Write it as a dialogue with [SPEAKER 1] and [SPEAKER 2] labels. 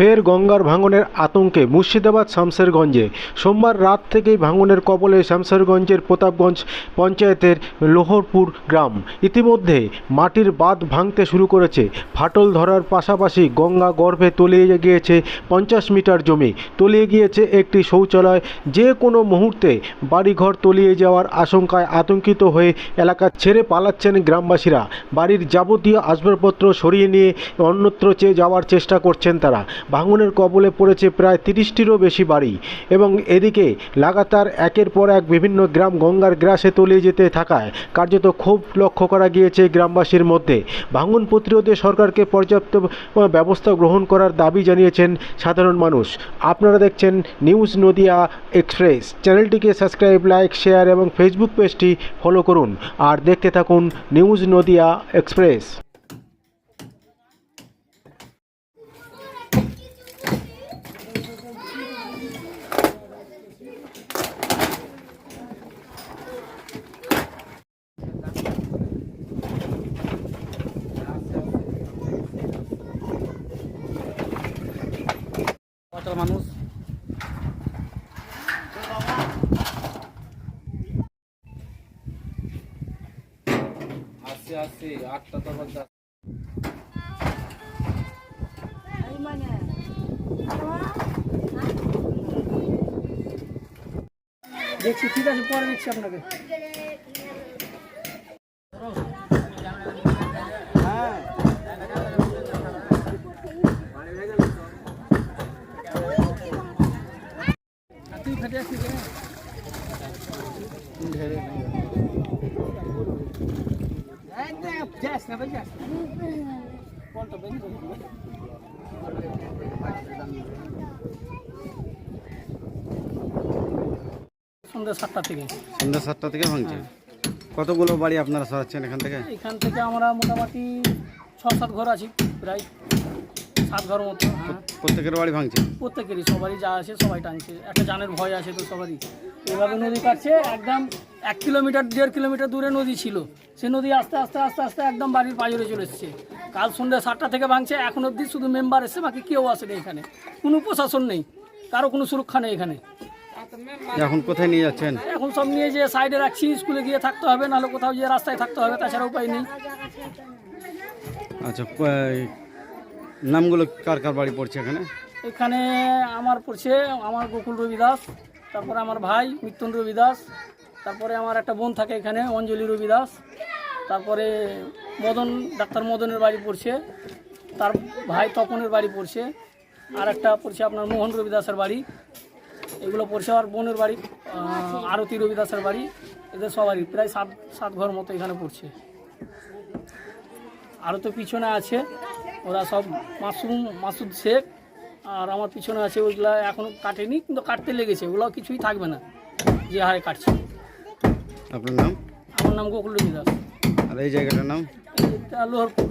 [SPEAKER 1] ফের গঙ্গার ভাঙনের আতঙ্কে মুর্শিদাবাদ শামসেরগঞ্জে সোমবার রাত থেকেই ভাঙনের কবলে শামসেরগঞ্জের প্রতাপগঞ্জ পঞ্চায়েতের লোহরপুর গ্রাম। ইতিমধ্যে মাটির বাঁধ ভাঙতে শুরু করেছে। ফাটল ধরার পাশাপাশি গঙ্গা গর্ভে তলিয়ে গিয়েছে পঞ্চাশ মিটার জমি। তলিয়ে গিয়েছে একটি শৌচালয়। যে কোনো মুহূর্তে বাড়িঘর তলিয়ে যাওয়ার আশঙ্কায় আতঙ্কিত হয়ে এলাকা ছেড়ে পালাচ্ছেন গ্রামবাসীরা। বাড়ির যাবতীয় আসবাবপত্র সরিয়ে নিয়ে অন্যত্র চেয়ে যাওয়ার চেষ্টা করছেন তারা। ভাঙনের কবলে পড়েছে প্রায় তিরিশটিরও বেশি বাড়ি এবং এদিকে লাগাতার একের পর এক বিভিন্ন গ্রাম গঙ্গার গ্রাসে তলিয়ে যেতে থাকায় কার্যত ক্ষোভ লক্ষ্য করা গিয়েছে গ্রামবাসীর মধ্যে। ভাঙন প্রতিরোধে সরকারকে পর্যাপ্ত ব্যবস্থা গ্রহণ করার দাবি জানিয়েছেন সাধারণ মানুষ। আপনারা দেখছেন নিউজ নদিয়া এক্সপ্রেস। চ্যানেলটিকে সাবস্ক্রাইব, লাইক, শেয়ার এবং ফেসবুক পেজটি ফলো করুন। আর দেখতে থাকুন নিউজ নদিয়া এক্সপ্রেস।
[SPEAKER 2] কত মানুষ? আসছে আসছে আটটা তো বাজে দেখছি ঠিক আছে পরে দেখছি আপনাকে। সন্ধ্যা সাতটা থেকে।
[SPEAKER 3] সন্ধ্যা সাতটা থেকে ভাঙছে? কতগুলো বাড়ি আপনারা সরাচ্ছেন এখান থেকে?
[SPEAKER 2] এখান থেকে আমরা মোটামুটি ছ সাত ঘর আছি প্রায়। সাত ঘর মতো হ্যাঁ।
[SPEAKER 3] প্রত্যেকের বাড়ি ভাঙছে?
[SPEAKER 2] প্রত্যেকেরই সবারই যা আছে সবাই টানছে। একটা জানের ভয় আছে তো সবারই। এভাবে নদী কাটছে একদম এক কিলোমিটার দেড় কিলোমিটার দূরে নদী ছিল। সে নদী আস্তে আস্তে আস্তে আস্তে একদম বাড়ির পাজরে চলে এসছে। কাল সন্ধ্যে সাতটা থেকে ভাঙছে এখন অবধি শুধু মেম্বার এসে বাকি কেউ আসেনি এখানে। কোনো প্রশাসন নেই কারও কোনো সুরক্ষা নেই এখানে।
[SPEAKER 3] এখন কোথায় নিয়ে যাচ্ছেন?
[SPEAKER 2] এখন সব নিয়ে যে সাইডে রাখছি স্কুলে গিয়ে থাকতে হবে নাহলে কোথাও গিয়ে রাস্তায় থাকতে হবে তাছাড়া উপায় নেই।
[SPEAKER 3] আচ্ছা নামগুলো কার কার বাড়ি পড়ছে এখানে?
[SPEAKER 2] এখানে আমার পড়ছে আমার গোকুল রবি দাস তারপরে আমার ভাই মিত্তন রবি দাস তারপরে আমার একটা বোন থাকে এখানে, অঞ্জলি রবি দাস তারপরে মদন, ডাক্তার মদনের বাড়ি পড়ছে, তার ভাই তপনের বাড়ি পড়ছে, আর একটা পড়ছে আপনার মোহন রবি দাসের বাড়ি। এগুলো পড়ছে আর বোনের বাড়ি আরতি রবি দাসের বাড়ি, এদের সবারই প্রায় সাত সাত ঘর মতো এখানে পড়ছে। আরও তো পিছনে আছে। ওরা সব মাসুম মাসুদ শেখ আর আমার পিছনে আছে ওইগুলো এখনও কাটেনি কিন্তু কাটতে লেগেছে ওগুলো কিছুই থাকবে না যে হারে কাটছে।
[SPEAKER 3] আপনার নাম?
[SPEAKER 2] আমার নাম গোকুল রবি দাস।
[SPEAKER 3] আর এই জায়গাটার নাম?
[SPEAKER 2] এটা লোহরপুর।